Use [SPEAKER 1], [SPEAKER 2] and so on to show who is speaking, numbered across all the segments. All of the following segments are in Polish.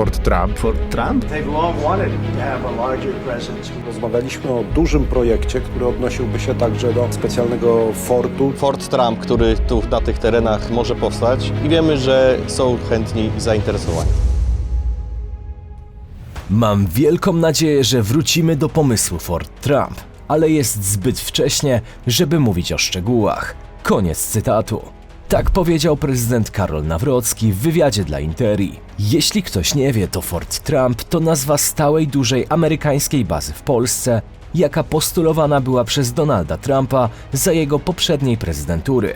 [SPEAKER 1] Fort Trump.
[SPEAKER 2] Fort Trump?
[SPEAKER 3] They've long wanted to have a larger presence.
[SPEAKER 4] Rozmawialiśmy o dużym projekcie, który odnosiłby się także do specjalnego fortu.
[SPEAKER 5] Fort Trump, który tu na tych terenach może powstać i wiemy, że są chętni i zainteresowani.
[SPEAKER 6] Mam wielką nadzieję, że wrócimy do pomysłu Fort Trump, ale jest zbyt wcześnie, żeby mówić o szczegółach. Koniec cytatu. Tak powiedział prezydent Karol Nawrocki w wywiadzie dla Interi. Jeśli ktoś nie wie, to Fort Trump to nazwa stałej dużej amerykańskiej bazy w Polsce, jaka postulowana była przez Donalda Trumpa za jego poprzedniej prezydentury.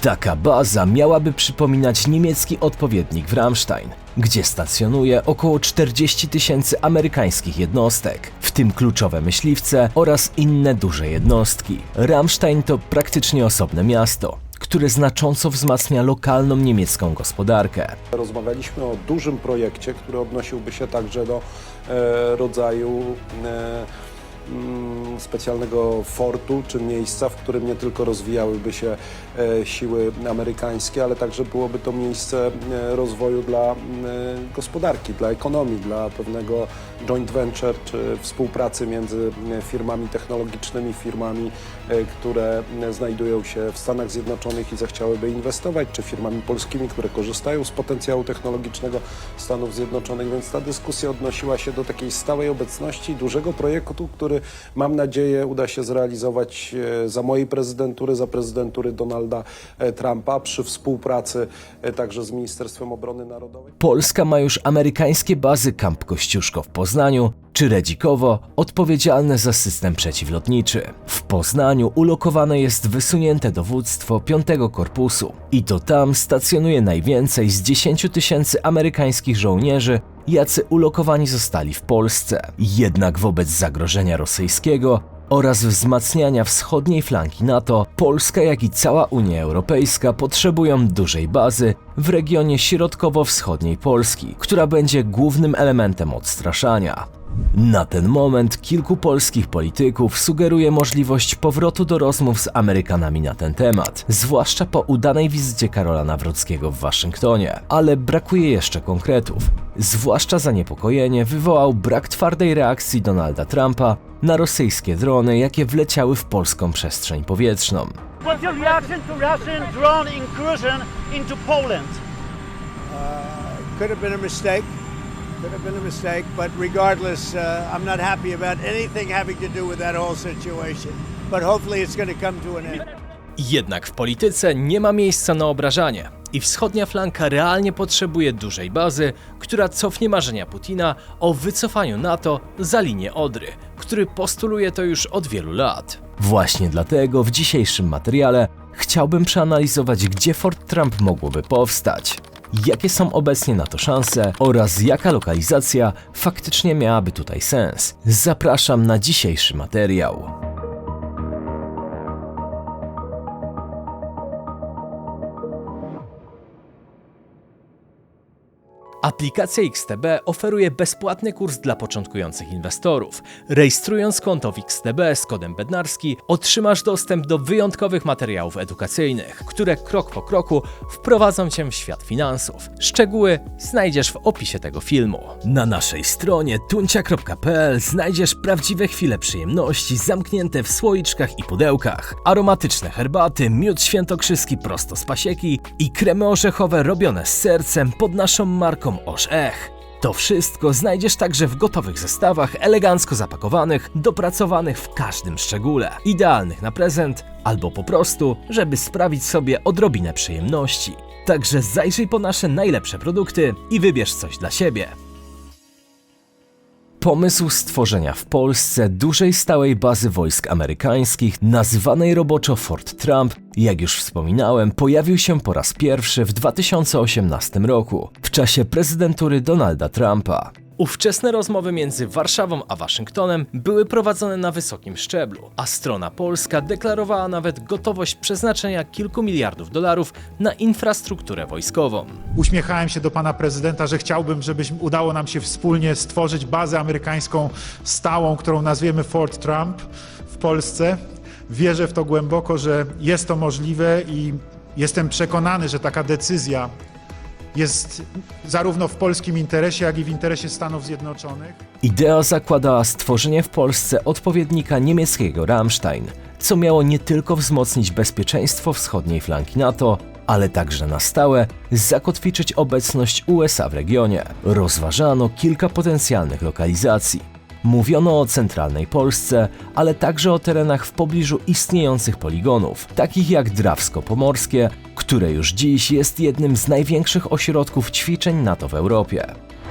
[SPEAKER 6] Taka baza miałaby przypominać niemiecki odpowiednik w Ramstein, gdzie stacjonuje około 40 tysięcy amerykańskich jednostek, w tym kluczowe myśliwce oraz inne duże jednostki. Ramstein to praktycznie osobne miasto, które znacząco wzmacnia lokalną niemiecką gospodarkę.
[SPEAKER 4] Rozmawialiśmy o dużym projekcie, który odnosiłby się także do e, rodzaju e, specjalnego fortu czy miejsca, w którym nie tylko rozwijałyby się e, siły amerykańskie, ale także byłoby to miejsce e, rozwoju dla e, gospodarki, dla ekonomii, dla pewnego joint venture czy współpracy między firmami technologicznymi, firmami, które znajdują się w Stanach Zjednoczonych i zechciałyby inwestować, czy firmami polskimi, które korzystają z potencjału technologicznego Stanów Zjednoczonych, więc ta dyskusja odnosiła się do takiej stałej obecności dużego projektu, który mam nadzieję uda się zrealizować e, za mojej prezydentury, za prezydentury Donalda e, Trumpa przy współpracy e, także z Ministerstwem Obrony Narodowej.
[SPEAKER 6] Polska ma już amerykańskie bazy Camp Kościuszko w Poznaniu czy Redzikowo, odpowiedzialne za system przeciwlotniczy. W Poznaniu ulokowane jest wysunięte dowództwo 5 Korpusu i to tam stacjonuje najwięcej z 10 tysięcy amerykańskich żołnierzy, jacy ulokowani zostali w Polsce. Jednak wobec zagrożenia rosyjskiego oraz wzmacniania wschodniej flanki NATO, Polska jak i cała Unia Europejska potrzebują dużej bazy w regionie środkowo-wschodniej Polski, która będzie głównym elementem odstraszania. Na ten moment kilku polskich polityków sugeruje możliwość powrotu do rozmów z Amerykanami na ten temat, zwłaszcza po udanej wizycie Karola Nawrockiego w Waszyngtonie, ale brakuje jeszcze konkretów. Zwłaszcza zaniepokojenie wywołał brak twardej reakcji Donalda Trumpa na rosyjskie drony, jakie wleciały w polską przestrzeń powietrzną.
[SPEAKER 7] What's your reaction to Russian drone incursion into Poland?
[SPEAKER 3] Could have been a mistake. Could have been a mistake, but regardless, uh, I'm not happy about anything having to do with that whole situation. But hopefully it's going to come to an end.
[SPEAKER 6] Jednak w polityce nie ma miejsca na obrażanie i wschodnia flanka realnie potrzebuje dużej bazy, która cofnie marzenia Putina o wycofaniu NATO za linię Odry, który postuluje to już od wielu lat. Właśnie dlatego w dzisiejszym materiale chciałbym przeanalizować, gdzie Fort Trump mogłoby powstać, jakie są obecnie na to szanse oraz jaka lokalizacja faktycznie miałaby tutaj sens. Zapraszam na dzisiejszy materiał. Aplikacja XTB oferuje bezpłatny kurs dla początkujących inwestorów. Rejestrując konto w XTB z kodem bednarski, otrzymasz dostęp do wyjątkowych materiałów edukacyjnych, które krok po kroku wprowadzą Cię w świat finansów. Szczegóły znajdziesz w opisie tego filmu. Na naszej stronie tuncia.pl znajdziesz prawdziwe chwile przyjemności zamknięte w słoiczkach i pudełkach, aromatyczne herbaty, miód świętokrzyski prosto z pasieki i kremy orzechowe robione z sercem pod naszą marką Oż Ech. To wszystko znajdziesz także w gotowych zestawach, elegancko zapakowanych, dopracowanych w każdym szczególe, idealnych na prezent albo po prostu, żeby sprawić sobie odrobinę przyjemności. Także zajrzyj po nasze najlepsze produkty i wybierz coś dla siebie. Pomysł stworzenia w Polsce dużej stałej bazy wojsk amerykańskich, nazywanej roboczo Fort Trump, jak już wspominałem, pojawił się po raz pierwszy w 2018 roku, w czasie prezydentury Donalda Trumpa. Ówczesne rozmowy między Warszawą a Waszyngtonem były prowadzone na wysokim szczeblu, a strona polska deklarowała nawet gotowość przeznaczenia kilku miliardów dolarów na infrastrukturę wojskową.
[SPEAKER 1] Uśmiechałem się do pana prezydenta, że chciałbym, żebyśmy udało nam się wspólnie stworzyć bazę amerykańską stałą, którą nazwiemy Fort Trump w Polsce. Wierzę w to głęboko, że jest to możliwe i jestem przekonany, że taka decyzja jest zarówno w polskim interesie, jak i w interesie Stanów Zjednoczonych.
[SPEAKER 6] Idea zakładała stworzenie w Polsce odpowiednika niemieckiego Rammstein, co miało nie tylko wzmocnić bezpieczeństwo wschodniej flanki NATO, ale także na stałe zakotwiczyć obecność USA w regionie. Rozważano kilka potencjalnych lokalizacji. Mówiono o centralnej Polsce, ale także o terenach w pobliżu istniejących poligonów, takich jak Drawsko-Pomorskie, które już dziś jest jednym z największych ośrodków ćwiczeń NATO w Europie.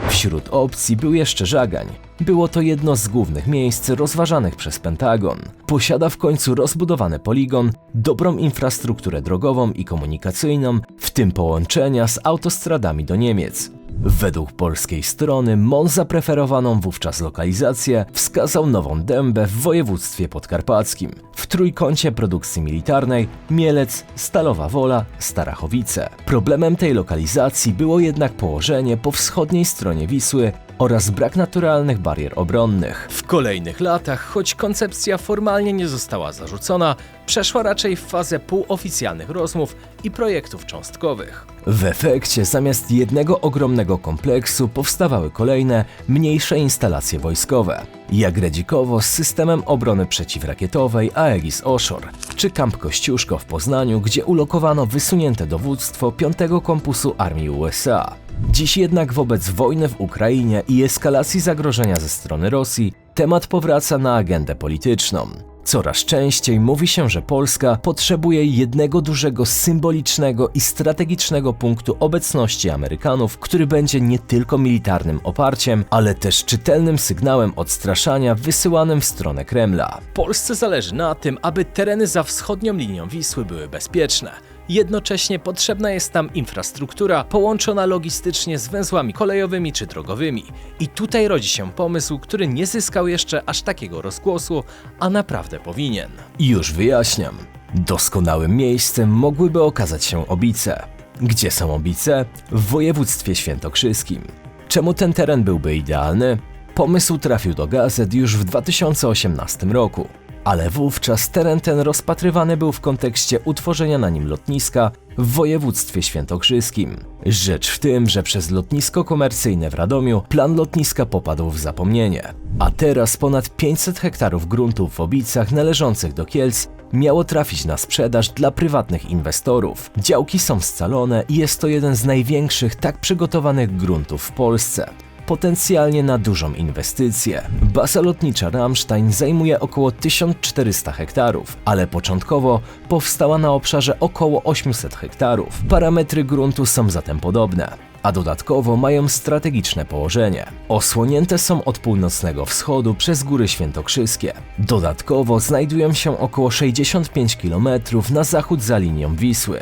[SPEAKER 6] Wśród opcji był jeszcze Żagań. Było to jedno z głównych miejsc rozważanych przez Pentagon. Posiada w końcu rozbudowany poligon, dobrą infrastrukturę drogową i komunikacyjną, w tym połączenia z autostradami do Niemiec. Według polskiej strony MON zapreferowaną wówczas lokalizację wskazał Nową Dębę w województwie podkarpackim. W trójkącie produkcji militarnej Mielec, Stalowa Wola, Starachowice. Problemem tej lokalizacji było jednak położenie po wschodniej stronie Wisły oraz brak naturalnych barier obronnych. W kolejnych latach, choć koncepcja formalnie nie została zarzucona, przeszła raczej w fazę półoficjalnych rozmów i projektów cząstkowych. W efekcie zamiast jednego ogromnego kompleksu powstawały kolejne, mniejsze instalacje wojskowe, jak Redzikowo z systemem obrony przeciwrakietowej Aegis Oshor, czy Kamp Kościuszko w Poznaniu, gdzie ulokowano wysunięte dowództwo 5 Kompusu Armii USA. Dziś jednak wobec wojny w Ukrainie i eskalacji zagrożenia ze strony Rosji, temat powraca na agendę polityczną. Coraz częściej mówi się, że Polska potrzebuje jednego dużego, symbolicznego i strategicznego punktu obecności Amerykanów, który będzie nie tylko militarnym oparciem, ale też czytelnym sygnałem odstraszania wysyłanym w stronę Kremla. Polsce zależy na tym, aby tereny za wschodnią linią Wisły były bezpieczne. Jednocześnie potrzebna jest tam infrastruktura połączona logistycznie z węzłami kolejowymi czy drogowymi. I tutaj rodzi się pomysł, który nie zyskał jeszcze aż takiego rozgłosu, a naprawdę powinien. I już wyjaśniam. Doskonałym miejscem mogłyby okazać się Obice. Gdzie są Obice? W województwie świętokrzyskim. Czemu ten teren byłby idealny? Pomysł trafił do gazet już w 2018 roku. Ale wówczas teren ten rozpatrywany był w kontekście utworzenia na nim lotniska w województwie świętokrzyskim. Rzecz w tym, że przez lotnisko komercyjne w Radomiu plan lotniska popadł w zapomnienie. A teraz ponad 500 hektarów gruntów w Obicach należących do Kielc miało trafić na sprzedaż dla prywatnych inwestorów. Działki są scalone i jest to jeden z największych tak przygotowanych gruntów w Polsce potencjalnie na dużą inwestycję. Baza lotnicza Rammstein zajmuje około 1400 hektarów, ale początkowo powstała na obszarze około 800 hektarów. Parametry gruntu są zatem podobne. A dodatkowo mają strategiczne położenie. Osłonięte są od północnego wschodu przez Góry Świętokrzyskie. Dodatkowo znajdują się około 65 km na zachód za linią Wisły.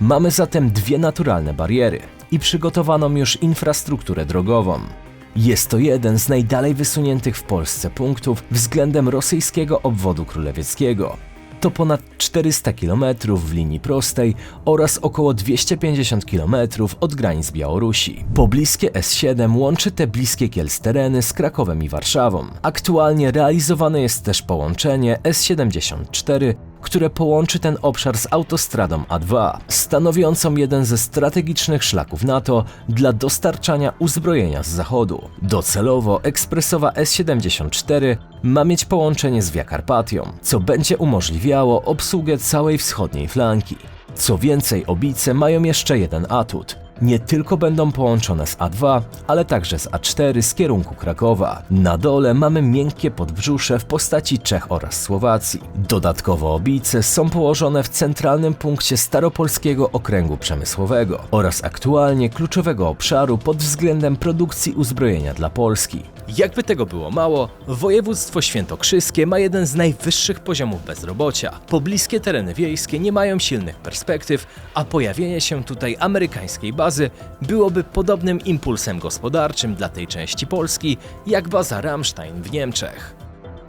[SPEAKER 6] Mamy zatem dwie naturalne bariery i przygotowaną już infrastrukturę drogową. Jest to jeden z najdalej wysuniętych w Polsce punktów względem rosyjskiego obwodu królewickiego. To ponad 400 km w linii prostej oraz około 250 km od granic Białorusi. Pobliskie S7 łączy te bliskie Kielc tereny z Krakowem i Warszawą. Aktualnie realizowane jest też połączenie S74 które połączy ten obszar z autostradą A2, stanowiącą jeden ze strategicznych szlaków NATO dla dostarczania uzbrojenia z zachodu. Docelowo ekspresowa S74 ma mieć połączenie z Wiakarpatią, co będzie umożliwiało obsługę całej wschodniej flanki. Co więcej, obice mają jeszcze jeden atut nie tylko będą połączone z A2, ale także z A4 z kierunku Krakowa. Na dole mamy miękkie podbrzusze w postaci Czech oraz Słowacji. Dodatkowo obice są położone w centralnym punkcie Staropolskiego Okręgu Przemysłowego oraz aktualnie kluczowego obszaru pod względem produkcji uzbrojenia dla Polski. Jakby tego było mało, województwo świętokrzyskie ma jeden z najwyższych poziomów bezrobocia. Pobliskie tereny wiejskie nie mają silnych perspektyw, a pojawienie się tutaj amerykańskiej bazy byłoby podobnym impulsem gospodarczym dla tej części Polski, jak baza Rammstein w Niemczech.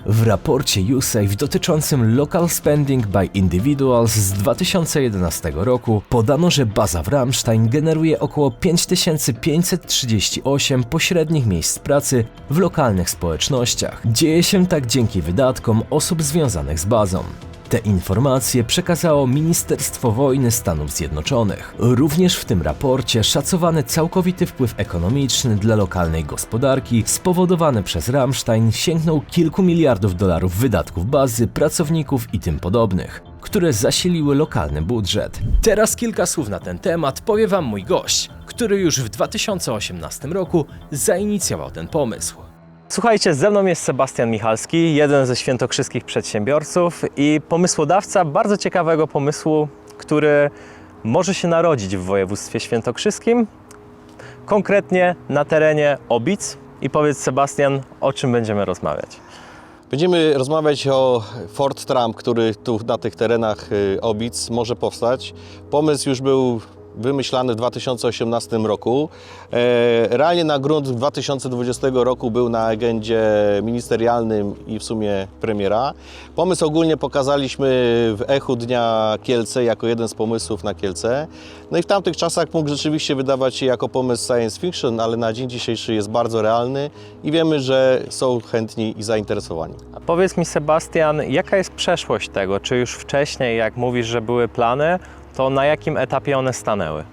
[SPEAKER 6] W raporcie USAFE dotyczącym Local Spending by Individuals z 2011 roku podano, że baza w Rammstein generuje około 5538 pośrednich miejsc pracy w lokalnych społecznościach. Dzieje się tak dzięki wydatkom osób związanych z bazą. Te informacje przekazało Ministerstwo Wojny Stanów Zjednoczonych. Również w tym raporcie szacowany całkowity wpływ ekonomiczny dla lokalnej gospodarki spowodowany przez Rammstein sięgnął kilku miliardów dolarów wydatków bazy, pracowników i tym podobnych które zasiliły lokalny budżet. Teraz kilka słów na ten temat powie Wam mój gość, który już w 2018 roku zainicjował ten pomysł.
[SPEAKER 2] Słuchajcie, ze mną jest Sebastian Michalski, jeden ze świętokrzyskich przedsiębiorców i pomysłodawca bardzo ciekawego pomysłu, który może się narodzić w województwie świętokrzyskim, konkretnie na terenie Obic. I powiedz Sebastian, o czym będziemy rozmawiać.
[SPEAKER 5] Będziemy rozmawiać o Ford Trump, który tu na tych terenach y, Obic może powstać. Pomysł już był wymyślany w 2018 roku. E, Realnie na grunt 2020 roku był na agendzie ministerialnym i w sumie premiera. Pomysł ogólnie pokazaliśmy w echu Dnia Kielce jako jeden z pomysłów na Kielce. No i w tamtych czasach mógł rzeczywiście wydawać się jako pomysł science fiction, ale na dzień dzisiejszy jest bardzo realny i wiemy, że są chętni i zainteresowani.
[SPEAKER 2] A powiedz mi Sebastian, jaka jest przeszłość tego? Czy już wcześniej, jak mówisz, że były plany, to na jakim etapie one stanęły?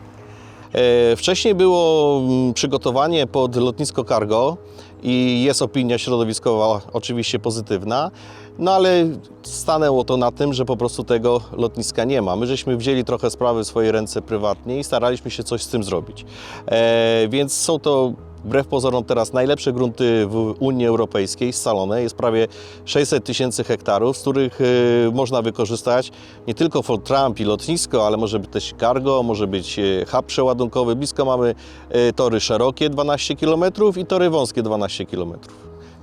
[SPEAKER 5] E, Wcześniej było mm, przygotowanie pod lotnisko cargo i jest opinia środowiskowa oczywiście pozytywna, no ale stanęło to na tym, że po prostu tego lotniska nie ma. My żeśmy wzięli trochę sprawy w swoje ręce prywatnie i staraliśmy się coś z tym zrobić. E, więc są to wbrew pozorom teraz najlepsze grunty w Unii Europejskiej, scalone. Jest prawie 600 tysięcy hektarów, z których e, można wykorzystać nie tylko Fort Trump i lotnisko, ale może być też cargo, może być e, hub przeładunkowy. Blisko mamy e, tory szerokie 12 km i tory wąskie 12 km.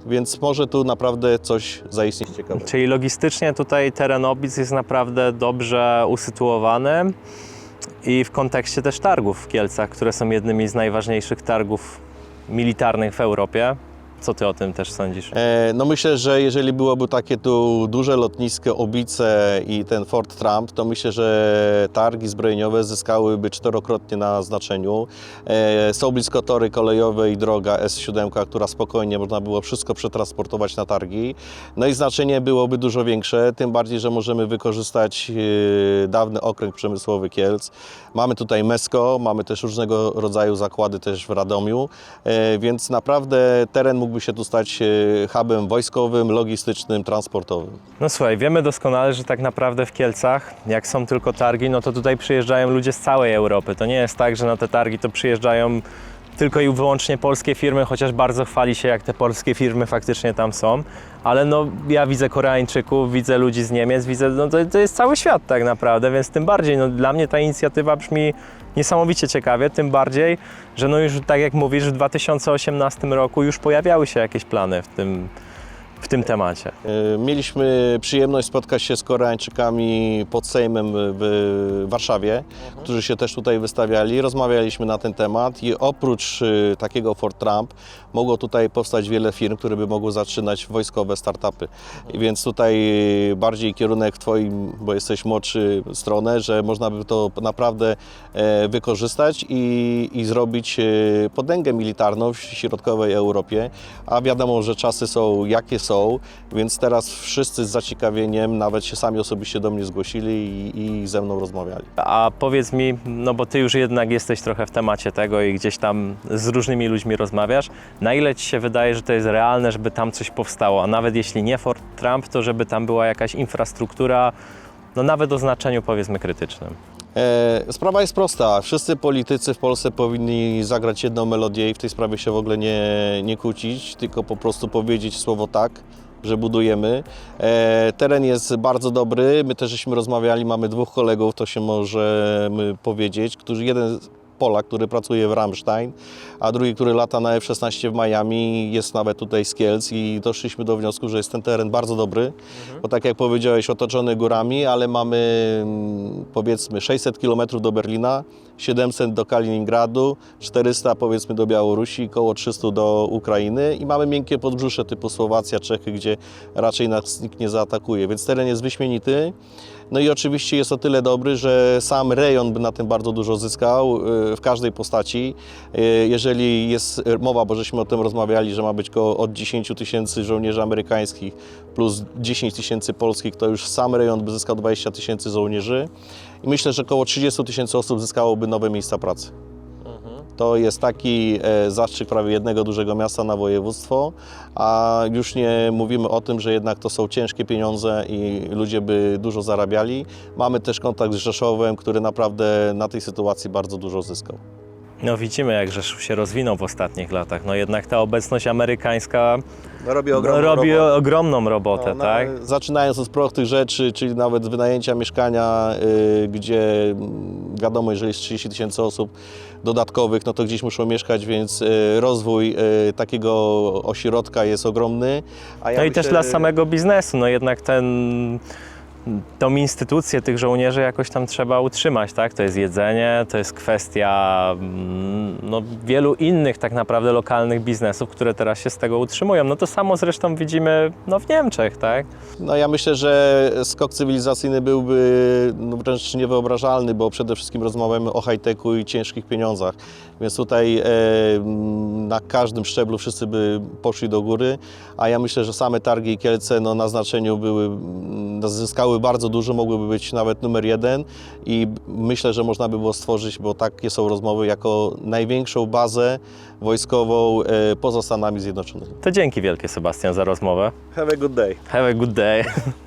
[SPEAKER 5] Więc może tu naprawdę coś zaistnieć ciekawego.
[SPEAKER 2] Czyli logistycznie tutaj teren Obic jest naprawdę dobrze usytuowany i w kontekście też targów w Kielcach, które są jednymi z najważniejszych targów militarnych w Europie. Co ty o tym też sądzisz?
[SPEAKER 5] E, No myślę, że jeżeli byłoby takie tu duże lotnisko Obice i ten Fort Trump, to myślę, że targi zbrojeniowe zyskałyby czterokrotnie na znaczeniu. E, Są blisko tory kolejowe i droga S7, która spokojnie można było wszystko przetransportować na targi. No i znaczenie byłoby dużo większe, tym bardziej, że możemy wykorzystać e, dawny okręg przemysłowy Kielc. Mamy tutaj MESCO, mamy też różnego rodzaju zakłady też w Radomiu, e, więc naprawdę teren mógłby się tu stać e, hubem wojskowym, logistycznym, transportowym.
[SPEAKER 2] No słuchaj, wiemy doskonale, że tak naprawdę w Kielcach, jak są tylko targi, no to tutaj przyjeżdżają ludzie z całej Europy. To nie jest tak, że na te targi to przyjeżdżają tylko i wyłącznie polskie firmy, chociaż bardzo chwali się, jak te polskie firmy faktycznie tam są. Ale no, ja widzę Koreańczyków, widzę ludzi z Niemiec, widzę, no to, to jest cały świat tak naprawdę, więc tym bardziej, no dla mnie ta inicjatywa brzmi niesamowicie ciekawie, tym bardziej, że no już tak jak mówisz, w 2018 roku już pojawiały się jakieś plany w tym, w tym temacie.
[SPEAKER 5] E, Mieliśmy przyjemność spotkać się z Koreańczykami pod Sejmem w Warszawie, którzy się też tutaj wystawiali. Rozmawialiśmy na ten temat i oprócz e, takiego Fort Trump mogło tutaj powstać wiele firm, które by mogły zaczynać wojskowe startupy. I więc tutaj bardziej kierunek w Twoim, bo jesteś młodszy, stronę, że można by to naprawdę e, wykorzystać i, i zrobić potęgę militarną w środkowej Europie. A wiadomo, że czasy są jakie są, więc teraz wszyscy z zaciekawieniem, nawet się sami osobiście do mnie zgłosili i, i ze mną rozmawiali.
[SPEAKER 2] A powiedz mi, no bo ty już jednak jesteś trochę w temacie tego i gdzieś tam z różnymi ludźmi rozmawiasz, na ile ci się wydaje, że to jest realne, żeby tam coś powstało, a nawet jeśli nie Fort Trump, to żeby tam była jakaś infrastruktura, no nawet o znaczeniu powiedzmy krytycznym.
[SPEAKER 5] E, Sprawa jest prosta. Wszyscy politycy w Polsce powinni zagrać jedną melodię i w tej sprawie się w ogóle nie, nie kłócić, tylko po prostu powiedzieć słowo tak, że budujemy. E, teren jest bardzo dobry. My też żeśmy rozmawiali, mamy dwóch kolegów, to się możemy powiedzieć, którzy jeden Polak, który pracuje w Rammstein, a drugi, który lata na F-16 w Miami, jest nawet tutaj z Kielc i doszliśmy do wniosku, że jest ten teren bardzo dobry, bo tak jak powiedziałeś, otoczony górami, ale mamy mm, powiedzmy 600 km do Berlina, 700 do Kaliningradu, 400 powiedzmy do Białorusi, około 300 do Ukrainy i mamy miękkie podbrzusze typu Słowacja, Czechy, gdzie raczej nas nikt nie zaatakuje, więc teren jest wyśmienity. No i oczywiście jest o tyle dobry, że sam rejon by na tym bardzo dużo zyskał y, w każdej postaci. Y, Jeżeli jest mowa, bo żeśmy o tym rozmawiali, że ma być koło od 10 tysięcy żołnierzy amerykańskich plus 10 tysięcy polskich, to już sam rejon by zyskał 20 tysięcy żołnierzy. I myślę, że około 30 tysięcy osób zyskałoby nowe miejsca pracy. To jest taki e, zastrzyk prawie jednego dużego miasta na województwo, a już nie mówimy o tym, że jednak to są ciężkie pieniądze i ludzie by dużo zarabiali. Mamy też kontakt z Rzeszowem, który naprawdę na tej sytuacji bardzo dużo zyskał.
[SPEAKER 2] No widzimy, jak Rzeszów się rozwinął w ostatnich latach. No jednak ta obecność amerykańska
[SPEAKER 5] Robi
[SPEAKER 2] no, robi ogromną robotę,
[SPEAKER 5] No,
[SPEAKER 2] tak?
[SPEAKER 5] na- Zaczynając od prostych rzeczy, czyli nawet wynajęcia mieszkania, y, gdzie mm, wiadomo, jeżeli jest 30 tysięcy osób dodatkowych, no to gdzieś muszą mieszkać, więc y, rozwój y, takiego ośrodka jest ogromny. Ja
[SPEAKER 2] No i
[SPEAKER 5] myślę,
[SPEAKER 2] też dla samego biznesu, no jednak ten, tą instytucję tych żołnierzy jakoś tam trzeba utrzymać, tak? To jest jedzenie, to jest kwestia mm, no, wielu innych tak naprawdę lokalnych biznesów, które teraz się z tego utrzymują. No to samo zresztą widzimy no, w Niemczech, tak?
[SPEAKER 5] No ja myślę, że skok cywilizacyjny byłby no, wręcz niewyobrażalny, bo przede wszystkim rozmawiamy o high-techu i ciężkich pieniądzach. Więc tutaj e, m, na każdym szczeblu wszyscy by poszli do góry, a ja myślę, że same targi i Kielce no, na znaczeniu były, m, zyskały bardzo dużo, mogłyby być nawet numer jeden i myślę, że można by było stworzyć, bo takie są rozmowy, jako największą bazę wojskową e, poza Stanami Zjednoczonymi.
[SPEAKER 2] To dzięki wielkie Sebastian za rozmowę.
[SPEAKER 5] Have a good day.
[SPEAKER 2] Have a good day.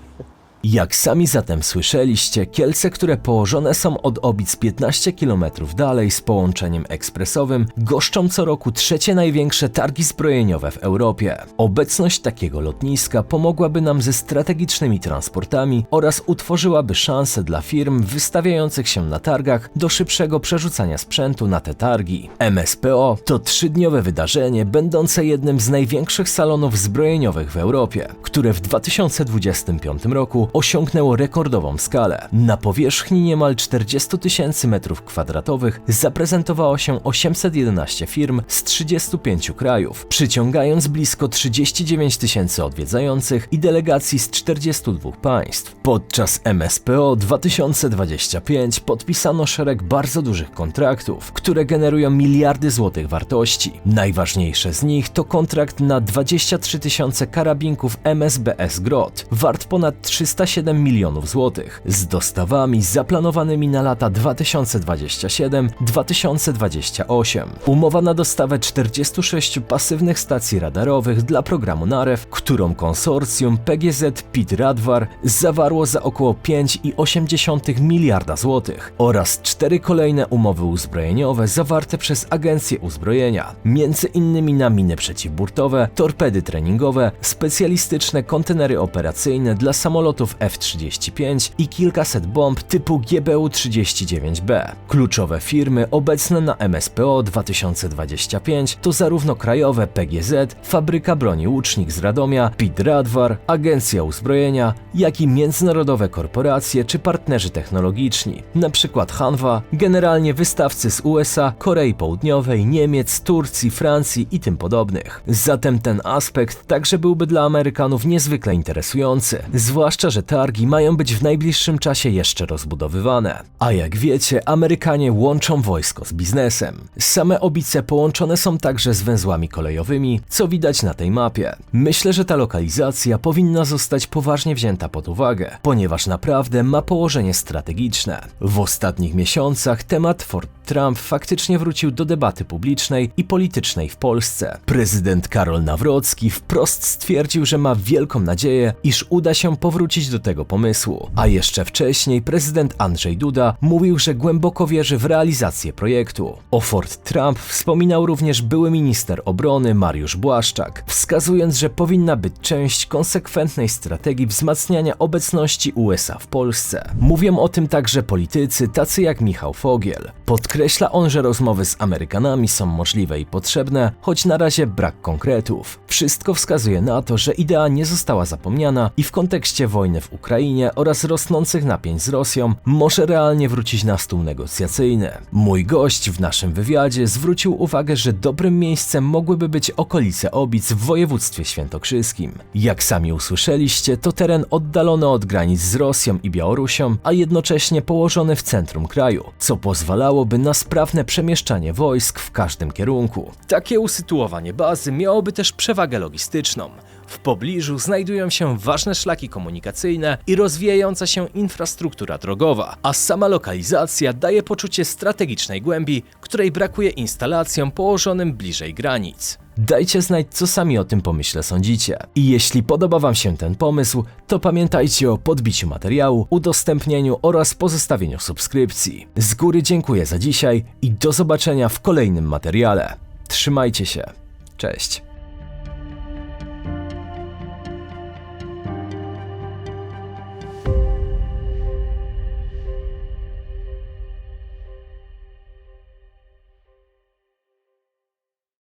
[SPEAKER 6] Jak sami zatem słyszeliście, Kielce, które położone są od Obic 15 km dalej z połączeniem ekspresowym, goszczą co roku trzecie największe targi zbrojeniowe w Europie. Obecność takiego lotniska pomogłaby nam ze strategicznymi transportami oraz utworzyłaby szansę dla firm wystawiających się na targach do szybszego przerzucania sprzętu na te targi. MSPO to trzydniowe wydarzenie będące jednym z największych salonów zbrojeniowych w Europie, które w 2025 roku osiągnęło rekordową skalę. Na powierzchni niemal 40 tysięcy metrów kwadratowych zaprezentowało się 811 firm z 35 krajów, przyciągając blisko 39 tysięcy odwiedzających i delegacji z 42 państw. Podczas MSPO 2025 podpisano szereg bardzo dużych kontraktów, które generują miliardy złotych wartości. Najważniejsze z nich to kontrakt na 23 tysiące karabinków MSBS Grot, wart ponad 307 milionów złotych, z dostawami zaplanowanymi na lata 2027-2028. Umowa na dostawę 46 pasywnych stacji radarowych dla programu NAREW, którą konsorcjum PGZ PIT Radwar zawarło za około 5,8 miliarda złotych oraz cztery kolejne umowy uzbrojeniowe zawarte przez Agencję Uzbrojenia, między innymi na miny przeciwburtowe, torpedy treningowe, specjalistyczne kontenery operacyjne dla samolotów F-35 i kilkaset bomb typu GBU-39B. Kluczowe firmy obecne na MSPO 2025 to zarówno krajowe PGZ, Fabryka Broni Łucznik z Radomia, PIT Radwar, Agencja Uzbrojenia, jak i międzynarodowe korporacje czy partnerzy technologiczni, np. Hanwha, generalnie wystawcy z USA, Korei Południowej, Niemiec, Turcji, Francji i tym podobnych. Zatem ten aspekt także byłby dla Amerykanów niezwykle interesujący, zwłaszcza, że targi mają być w najbliższym czasie jeszcze rozbudowywane. A jak wiecie, Amerykanie łączą wojsko z biznesem. Same obice połączone są także z węzłami kolejowymi, co widać na tej mapie. Myślę, że ta lokalizacja powinna zostać poważnie wzięta pod uwagę, ponieważ naprawdę ma położenie strategiczne. W ostatnich miesiącach temat Fort Trump faktycznie wrócił do debaty publicznej i politycznej w Polsce. Prezydent Karol Nawrocki wprost stwierdził, że ma wielką nadzieję, iż uda się powrócić do tego pomysłu. A jeszcze wcześniej prezydent Andrzej Duda mówił, że głęboko wierzy w realizację projektu. O Fort Trump wspominał również były minister obrony Mariusz Błaszczak, wskazując, że powinna być część konsekwentnej strategii wzmacniania obecności USA w Polsce. Mówią o tym także politycy tacy jak Michał Fogiel. Podkreśla on, że rozmowy z Amerykanami są możliwe i potrzebne, choć na razie brak konkretów. Wszystko wskazuje na to, że idea nie została zapomniana i w kontekście wojny w Ukrainie oraz rosnących napięć z Rosją może realnie wrócić na stół negocjacyjny. Mój gość w naszym wywiadzie zwrócił uwagę, że dobrym miejscem mogłyby być okolice Obic w województwie świętokrzyskim. Jak sami usłyszeliście, to teren oddalony od granic z Rosją i Białorusią, a jednocześnie położony w centrum kraju, co pozwalałoby na sprawne przemieszczanie wojsk w każdym kierunku. Takie usytuowanie bazy miałoby też przewagę logistyczną. W pobliżu znajdują się ważne szlaki komunikacyjne i rozwijająca się infrastruktura drogowa, a sama lokalizacja daje poczucie strategicznej głębi, której brakuje instalacjom położonym bliżej granic. Dajcie znać, co sami o tym pomyśle sądzicie. I jeśli podoba Wam się ten pomysł, to pamiętajcie o podbiciu materiału, udostępnieniu oraz pozostawieniu subskrypcji. Z góry dziękuję za dzisiaj i do zobaczenia w kolejnym materiale. Trzymajcie się. Cześć.